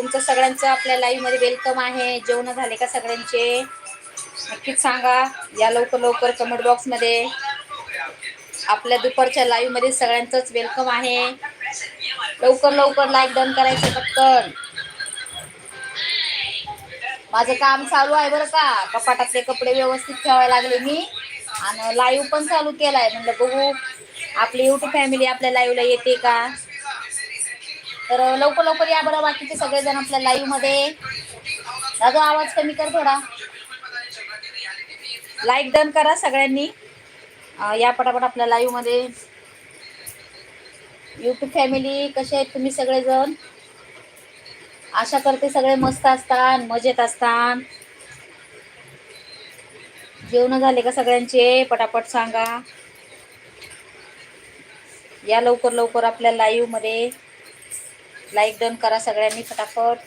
तुमचं सगळ्यांचं आपल्या लाईव्हमध्ये वेलकम आहे. जेवण झाले का सगळ्यांचे? नक्कीच सांगा. या लवकर लवकर कमेंट बॉक्समध्ये आपल्या दुपारच्या लाईव्हमध्ये सगळ्यांचंच वेलकम आहे. लवकर लवकर लाईक डन करायचं पटकन. माझं काम चालू आहे बरं का. कपाटातले कपडे व्यवस्थित ठेवायला लागले मी. आणि लाईव्ह पण चालू केलाय. म्हणलं बघू आपली युट्यूब फॅमिली आपल्या लाईव्हला येते का? तर लवकर लवकर या बरं बाकीचे सगळेजण आपल्या लाईव्हमध्ये. दादा आवाज कमी कर थोडा. लाईक डन करा सगळ्यांनी. या पटापट आपल्या लाईव्हमध्ये. युट्यूब फॅमिली कसे आहेत तुम्ही सगळेजण? आशा करते सगळे मस्त असतात मजेत असतात जेवण झाले का सगळ्यांचे? पटापट सांगा. या लवकर लवकर आपल्या लाईव्हमध्ये. लाईक डन करा सगळ्यांनी फटाफट.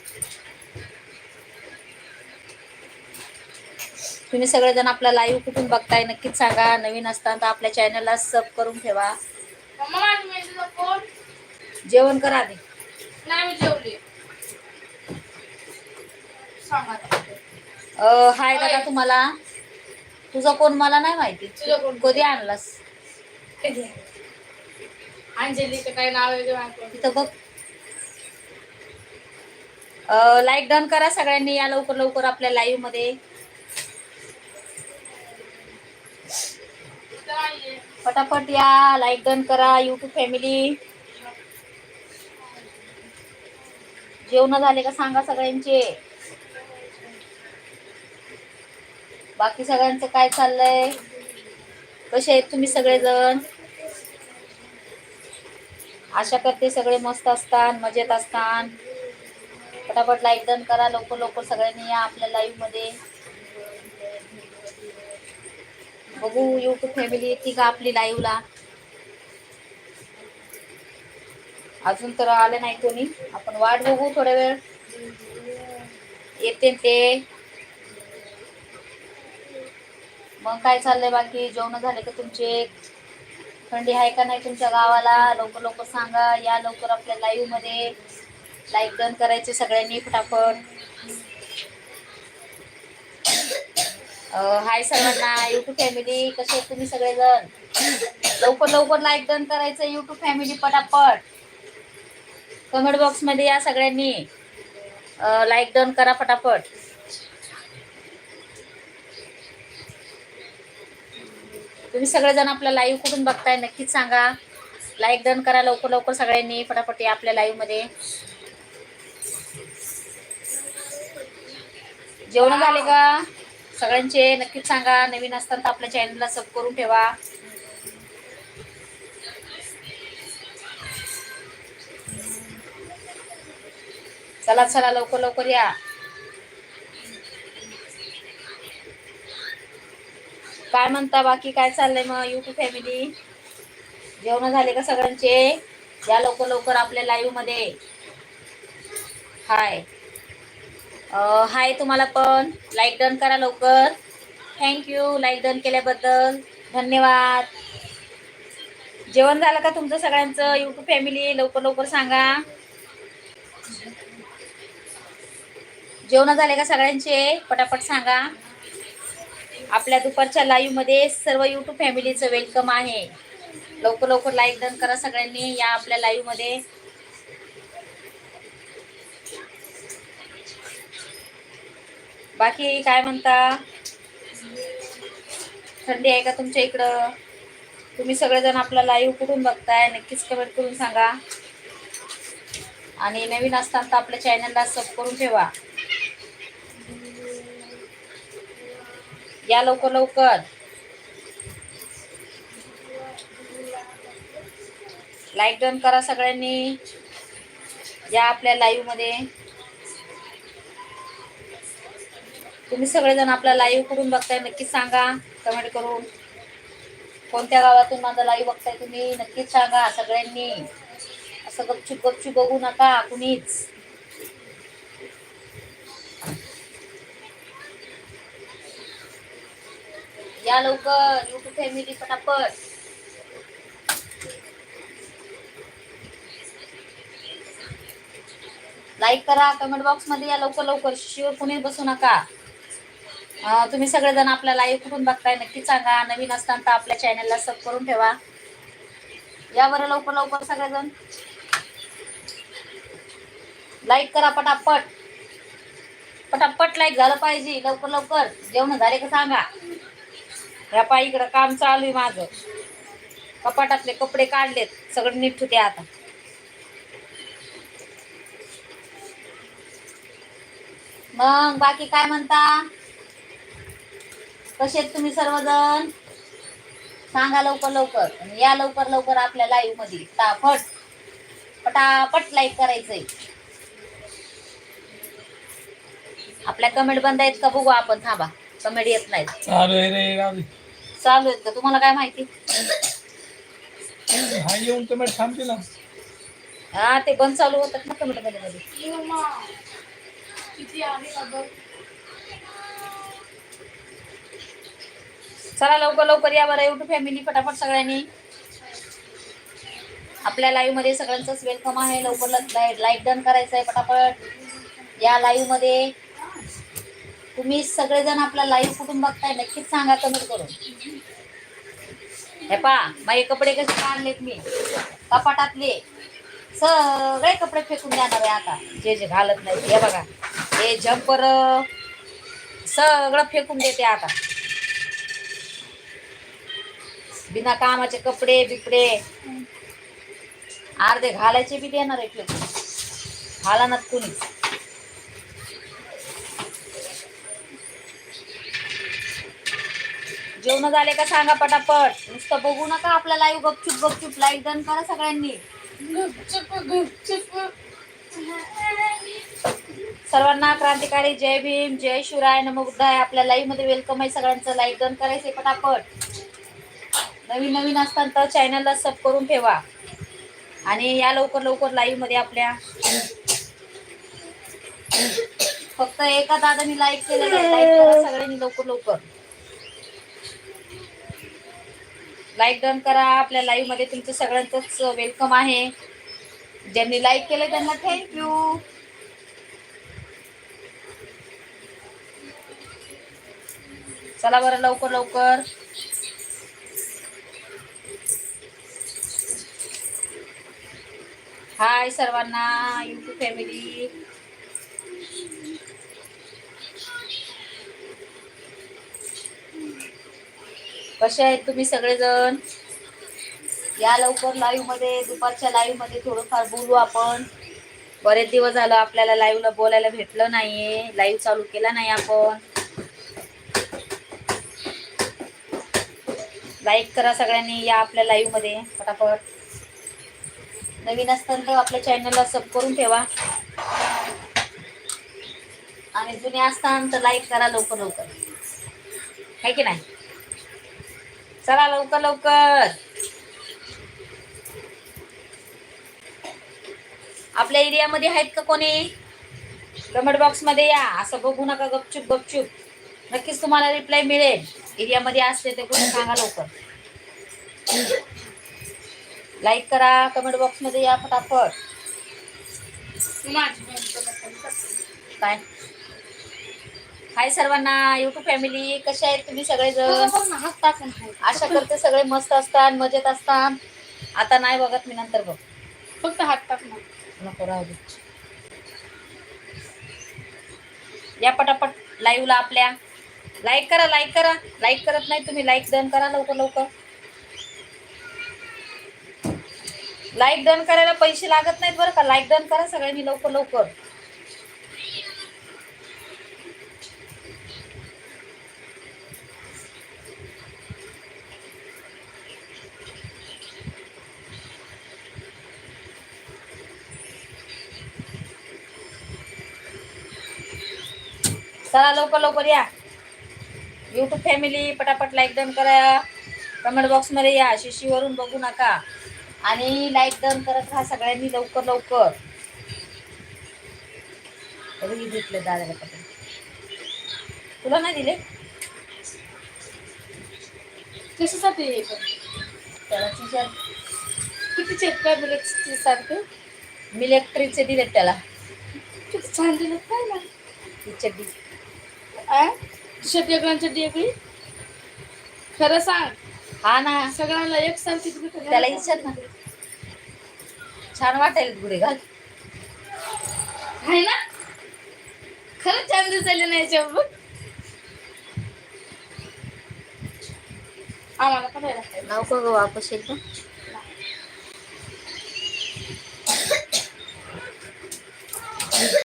तुम्ही सगळेजण आपला लाईव्ह कुठून बघताय नक्कीच सांगा. नवीन असताना तर आपल्या चॅनलला सब करून ठेवा. जेवण करा आधी. हाय दादा तुम्हाला. तुझा कोण मला नाही माहिती? कधी आणलास? कधी अंजलीचं काय नाव. तिथं बघ. लाईक डन करा सगळ्यांनी या लवकर लवकर आपल्या लाईव्हमध्ये. पटापट या लाईक डन करा युट्यूब फॅमिली जेवण झाले का सांगा सगळ्यांचे. बाकी सगळ्यांचं काय चाललंय? कसे आहेत तुम्ही सगळेजण? आशा करते सगळे मस्त असतात मजेत असतात. फटाफट लाईक डन करा लवकर लवकर सगळ्यांनी या आपल्या लाईव्हमध्ये. बघू यूट्यूब फॅमिली येते का आपली लाईव्हला अजून तर आले नाही कोणी. आपण वाट बघू थोड्या वेळ. येते ते. मग काय चाललंय बाकी? जेवण झाले का तुमचे? थंडी आहे का नाही तुमच्या गावाला? लवकर लवकर सांगा. या लवकर आपल्या लाईव्हमध्ये. लाईक डन करायचे सगळ्यांनी फटाफट. हाय सर्वांना युट्यूब फॅमिली कसे आहेत तुम्ही सगळेजण? लवकर लवकर लाईक डन करायचं युट्यूब फॅमिली पटापट. कमेंट बॉक्समध्ये या सगळ्यांनी. लाईक डन करा फटाफट. तुम्ही सगळेजण आपला लाईव्ह कुठून बघताय नक्कीच सांगा. लाईक डन करा लवकर लवकर सगळ्यांनी फटाफट या आपल्या लाईव्ह जेवण झाले का? सगळ्यांचे नक्कीच सांगा. नवीन असताना आपल्या चॅनलला सब करून ठेवा. चला चला लवकर लवकर या. काय म्हणता बाकी? काय चाललंय मग युट्यूब फॅमिली जेवण झाले का सगळ्यांचे? या लवकर लवकर आपल्या लाईव्हमध्ये. हाय. हाय तुम्हाला पण. लाईक डन करा लवकर. थँक्यू लाईक डन केल्याबद्दल धन्यवाद. जेवण झालं का तुमचं सगळ्यांचं? युट्यूब फॅमिली लवकर लवकर सांगा. जेवण झाले का सगळ्यांचे? पटापट सांगा. आपल्या दुपारच्या लाईव्हमध्ये सर्व युट्यूब फॅमिलीचं वेलकम आहे. लवकर लवकर लाईक डन करा सगळ्यांनी या आपल्या लाईव्ह बाकी काय म्हणता? थंडी आहे का तुमच्या इकडं? तुम्ही सगळेजण आपला लाईव्ह कुठून बघताय? नक्कीच कमेंट करून सांगा. आणि नवीन असताना तर आपल्या चॅनलला सब करून ठेवा. या लवकर लवकर. लाईक डन करा सगळ्यांनी. या आपल्या लाईव्ह तुम्ही सगळेजण आपला लाईव्ह कुठून बघताय नक्कीच सांगा. कमेंट करून. कोणत्या गावातून माझा लाईव्ह बघताय तुम्ही नक्कीच सांगा सगळ्यांनी. असं गपचूप गपचूप बघू नका कुणीच. या लवकर युट्यूब फॅमिली पटापट. लाईक करा कमेंट बॉक्समध्ये या लवकर लवकर. शिवर कुणी बसू नका. तुम्ही सगळेजण आपला लाईव्ह कुठून बघताय नक्की सांगा. नवीन असताना तर आपल्या चॅनलला सब करून ठेवा. या बरं लवकर लवकर सगळेजण लाईक करा पटापट. पटापट लाईक झालं पाहिजे. लवकर लवकर. जेवण झाले का सांगा. या पायी इकडं काम चालू आहे माझं. कपाटातले कपडे काढलेत. सगळं नीट होते आता. मग बाकी काय म्हणता? कसे आहेत तुम्ही सर्वजण? सांगा लवकर लवकर. या लवकर लवकर आपल्या लाईव्हमध्ये. फटाफट पटापट लाईक करायचंय. आपल्या कमेंट बंद आहेत का बघू आपण. थांबा. कमेंट येत नाहीत. चालू आहे रे. चालू आहेत का? तुम्हाला काय माहिती? हा येऊन मग थांबते ना हा ते बंद चालू होतात ना कमेंटमध्ये. किती आहे चला लवकर लवकर या बरं युट्यूब फॅमिली फटाफट सगळ्यांनी. आपल्या लाईव्हमध्ये सगळ्यांचंच वेलकम आहे. लवकर लाईक डन करायचं आहे पटापट या लाईव्हमध्ये तुम्ही सगळेजण आपला लाईव्ह कुठून बघताय नक्कीच सांगा कमेंट करून. हे पा माझे कपडे कसे काढलेत मी. कपाटातले. सगळे कपडे फेकून देणार आहे आता. जे जे घालत नाही हे बघा. हे जम्पर सगळं फेकून देते आता. बिना कामाचे कपडे बिपडे. अर्धे घालायचे बी देणार आहे घाला ना कुणी. जेवण झाले का सांगा पटापट. नुसतं बघू नका आपला लाईव्ह गपचूप गपचूप. लाईव्ह डन करा सगळ्यांनी. सर्वांना क्रांतिकारी जय भीम जय शिवराय नमो बुद्धाय. आपल्या लाईव्हमध्ये वेलकम आहे सगळ्यांचं. लाईक डन करायचंय पटापट. नवीन नवीन असताना तर चॅनलला सब करून ठेवा. आणि या लवकर लवकर लाईव्हमध्ये आपल्या फक्त एका दादानी लाईक केलेलं लाईक करा सगळ्यांनी लवकर लवकर. लाईक डन करा. आपल्या लाईव्हमध्ये तुमचं सगळ्यांचंच वेलकम आहे. ज्यांनी लाईक केलं त्यांना थँक्यू चला बरं लवकर लवकर. हाय सर्वांना युट्यूब फॅमिली कसे आहेत तुम्ही सगळेजण? या लवकर लाईव्हमध्ये दुपारच्या लाईव्हमध्ये थोडंफार बोलू आपण. बरेच दिवस झालं आपल्याला लाईव्हला बोलायला भेटलं नाहीये. लाईव्ह चालू केला नाही आपण. लाईक करा सगळ्यांनी या आपल्या लाईव्हमध्ये फटाफट नवीन असताना तर आपल्या चॅनलला सब करून ठेवा. आणि जुने असताना तर लाईक करा लवकर लवकर. है की नाही? चला लवकर लवकर. आपल्या एरियामध्ये आहेत का कोणी? कमेंट बॉक्समध्ये या. असं बघू नका गपचूप गपचूप. नक्कीच तुम्हाला रिप्लाय मिळेल. एरियामध्ये असले ते कोणी सांगा लवकर. लाईक करा कमेंट बॉक्समध्ये या फटाफट? काय? हाय सर्वांना युट्यूब फॅमिली कशा आहेत तुम्ही सगळेजण. आशा करते सगळे मस्त असतात मजेत असतात. आता नाही बघत मी नंतर बघ. फक्त हात टाकणार नको राहू दे. या पटापट लाईव्हला आपल्या. लाईक करा लाईक करा. लाईक करत नाही तुम्ही लाईक डन करा लवकर लवकर. लाईक डन करायला पैसे लागत नाहीत बरं का? लाईक डन करा सगळ्यांनी लवकर लवकर. चला लवकर लवकर या. युट्यूब फॅमिली पटापट लाईक डन करा. कमेंट बॉक्समध्ये या. शिशीवरून बघू नका. आणि लाईक डन करत राहा सगळ्यांनी लवकर लवकर. भेटले दादाला पटकन. तुला नाही दिले? कशासाठी हे त्याला तिच्या किती चेक काय सारखं? मिलेक्ट्रीचे दिलेत त्याला. छान दिलं काय ना? ही? चड्डी वेगळी चड्डी वेगळी खरं सांग. हा ना. सगळ्यांना एक सारखी दिली तर त्याला विचार ना छान वाटायला गुढे घाल. आहे ना? खरंच छान दिसायला नाही याच्यावर आम्हाला पण यायला पाहिजे. नाव का ग वापस का